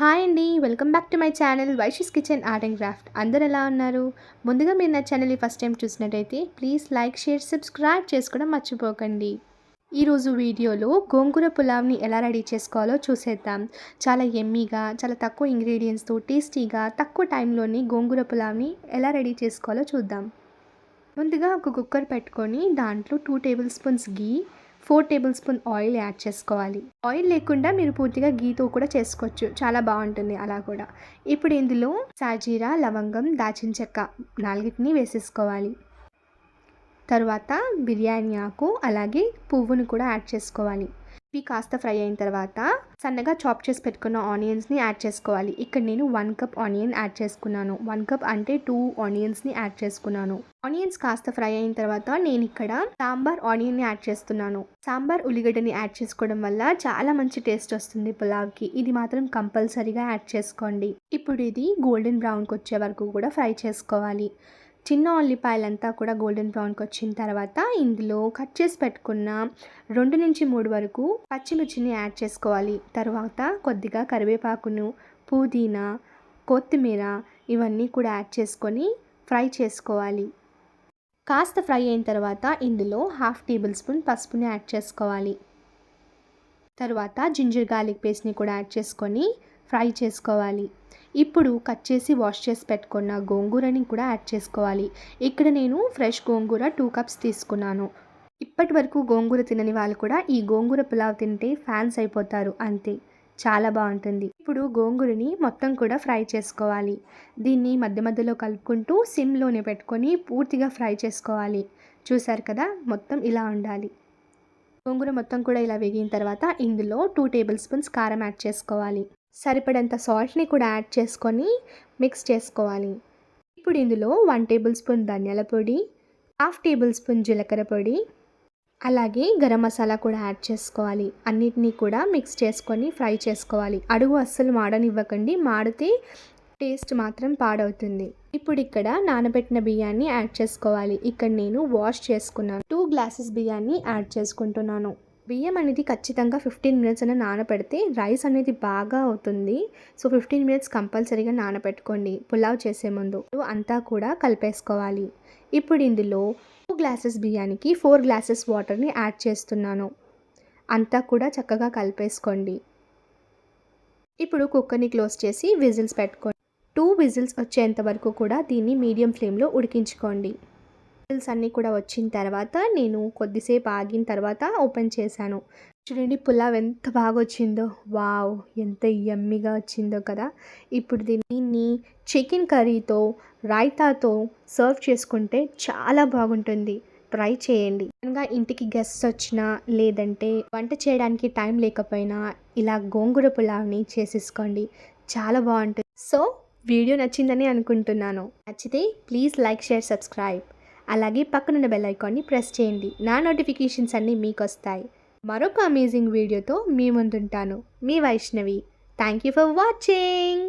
Hi అండి welcome back to my channel Vaishi's kitchen art and craft. అందరు ఎలా ఉన్నారు? ముందుగా మీరు నా ఛానల్ని ఫస్ట్ టైం చూసినట్టయితే ప్లీజ్ లైక్ షేర్ సబ్స్క్రైబ్ చేసుకోవడం మర్చిపోకండి. ఈరోజు వీడియోలో గోంగూర పులావ్ని ఎలా రెడీ చేసుకోవాలో చూసేద్దాం. చాలా ఎమ్మీగా చాలా తక్కువ ఇంగ్రీడియంట్స్తో టేస్టీగా తక్కువ టైంలోని గోంగూర పులావ్ని ఎలా రెడీ చేసుకోవాలో చూద్దాం. ముందుగా ఒక కుక్కర్ పెట్టుకొని దాంట్లో two tablespoons ghee four tablespoon oil add చేసుకోవాలి. ఆయిల్ లేకుండా మీరు పూర్తిగా గీతో కూడా చేసుకోవచ్చు. చాలా బాగుంటుంది అలా కూడా. ఇప్పుడు ఇందులో సాజీరా లవంగం దాచిన చెక్క నాలుగిటిని వేసేసుకోవాలి. తర్వాత బిర్యానీ ఆకు అలాగే పువ్వును కూడా యాడ్ చేసుకోవాలి. ఇవి కాస్త ఫ్రై అయిన తర్వాత సన్నగా చాప్ చేసి పెట్టుకున్న ఆనియన్స్ని యాడ్ చేసుకోవాలి. ఇక్కడ నేను వన్ కప్ ఆనియన్ యాడ్ చేసుకున్నాను. వన్ కప్ అంటే టూ ఆనియన్స్ని యాడ్ చేసుకున్నాను. ఆనియన్స్ కాస్త ఫ్రై అయిన తర్వాత నేను ఇక్కడ సాంబార్ ఆనియన్ని యాడ్ చేస్తున్నాను. సాంబార్ ఉల్లిగడ్డని యాడ్ చేసుకోవడం వల్ల చాలా మంచి టేస్ట్ వస్తుంది పులావ్కి. ఇది మాత్రం కంపల్సరీగా యాడ్ చేసుకోండి. ఇప్పుడు ఇది గోల్డెన్ బ్రౌన్కి వచ్చే వరకు కూడా ఫ్రై చేసుకోవాలి. చిన్న ఉల్లిపాయలంతా కూడా గోల్డెన్ బ్రౌన్కి వచ్చిన తర్వాత ఇందులో కట్ చేసి పెట్టుకున్న రెండు నుంచి మూడు వరకు పచ్చిమిర్చిని యాడ్ చేసుకోవాలి. తర్వాత కొద్దిగా కరివేపాకును పుదీనా కొత్తిమీర ఇవన్నీ కూడా యాడ్ చేసుకొని ఫ్రై చేసుకోవాలి. కాస్త ఫ్రై అయిన తర్వాత ఇందులో హాఫ్ టేబుల్ స్పూన్ పసుపుని యాడ్ చేసుకోవాలి. తర్వాత జింజర్ గార్లిక్ పేస్ట్ని కూడా యాడ్ చేసుకొని ఫ్రై చేసుకోవాలి. ఇప్పుడు కట్ చేసి వాష్ చేసి పెట్టుకున్న గోంగూరని కూడా యాడ్ చేసుకోవాలి. ఇక్కడ నేను ఫ్రెష్ గోంగూర టూ కప్స్ తీసుకున్నాను. ఇప్పటి వరకు గోంగూర తినని వాళ్ళు కూడా ఈ గోంగూర పులావ్ తింటే ఫ్యాన్స్ అయిపోతారు. అంతే. చాలా బాగుంటుంది. ఇప్పుడు గోంగూరని మొత్తం కూడా ఫ్రై చేసుకోవాలి. దీన్ని మధ్య మధ్యలో కలుపుకుంటూ సిమ్లోనే పెట్టుకొని పూర్తిగా ఫ్రై చేసుకోవాలి. చూసారు కదా? మొత్తం ఇలా ఉండాలి. గోంగూర మొత్తం కూడా ఇలా వేగిన తర్వాత ఇందులో టూ టేబుల్ స్పూన్స్ కారం యాడ్ చేసుకోవాలి. సరిపడంత సాల్ట్ని కూడా యాడ్ చేసుకొని మిక్స్ చేసుకోవాలి. ఇప్పుడు ఇందులో వన్ టేబుల్ స్పూన్ ధనియాల పొడి హాఫ్ టేబుల్ స్పూన్ జీలకర్ర పొడి అలాగే గరం మసాలా కూడా యాడ్ చేసుకోవాలి. అన్నిటినీ కూడా మిక్స్ చేసుకొని ఫ్రై చేసుకోవాలి. అడుగు అస్సలు మాడనివ్వకండి. మాడితే టేస్ట్ మాత్రం పాడవుతుంది. ఇప్పుడు ఇక్కడ నానబెట్టిన బియ్యాన్ని యాడ్ చేసుకోవాలి. ఇక్కడ నేను వాష్ చేసుకున్నాను. టూ గ్లాసెస్ బియ్యాన్ని యాడ్ చేసుకుంటున్నాను. బియ్యం అనేది ఖచ్చితంగా ఫిఫ్టీన్ మినిట్స్ అని నానబెడితే రైస్ అనేది బాగా అవుతుంది. సో ఫిఫ్టీన్ మినిట్స్ కంపల్సరీగా నానబెట్టుకోండి పులావ్ చేసే ముందు అంతా కూడా కలిపేసుకోవాలి. ఇప్పుడు ఇందులో టూ గ్లాసెస్ బియ్యానికి ఫోర్ గ్లాసెస్ వాటర్ని యాడ్ చేస్తున్నాను. అంతా కూడా చక్కగా కలిపేసుకోండి. ఇప్పుడు కుక్కర్ని క్లోజ్ చేసి విజిల్స్ పెట్టుకోండి. టూ విజిల్స్ వచ్చేంత వరకు కూడా దీన్ని మీడియం ఫ్లేమ్లో ఉడికించుకోండి. విజిల్స్ అన్నీ కూడా వచ్చిన తర్వాత నేను కొద్దిసేపు ఆగిన తర్వాత ఓపెన్ చేశాను. చూడండి పులావ్ ఎంత బాగా వచ్చిందో. వావ్! ఎంత యమ్మిగా వచ్చిందో కదా. ఇప్పుడు దీన్ని చికెన్ కర్రీతో రాయితాతో సర్వ్ చేసుకుంటే చాలా బాగుంటుంది. ట్రై చేయండి. ఇంకా ఇంటికి గెస్ట్ వచ్చినా లేదంటే వంట చేయడానికి టైం లేకపోయినా ఇలా గోంగూర పులావ్ని చేసేసుకోండి. చాలా బాగుంటుంది. సో వీడియో నచ్చిందని అనుకుంటున్నాను. నచ్చితే ప్లీజ్ లైక్ షేర్ సబ్స్క్రైబ్. అలాగే పక్కనున్న బెల్ ఐకాన్ని ప్రెస్ చేయండి. నా నోటిఫికేషన్స్ అన్నీ మీకు వస్తాయి మరొక అమేజింగ్ వీడియోతో మీ ముందుంటాను. మీ Vaishnavi. Thank you for watching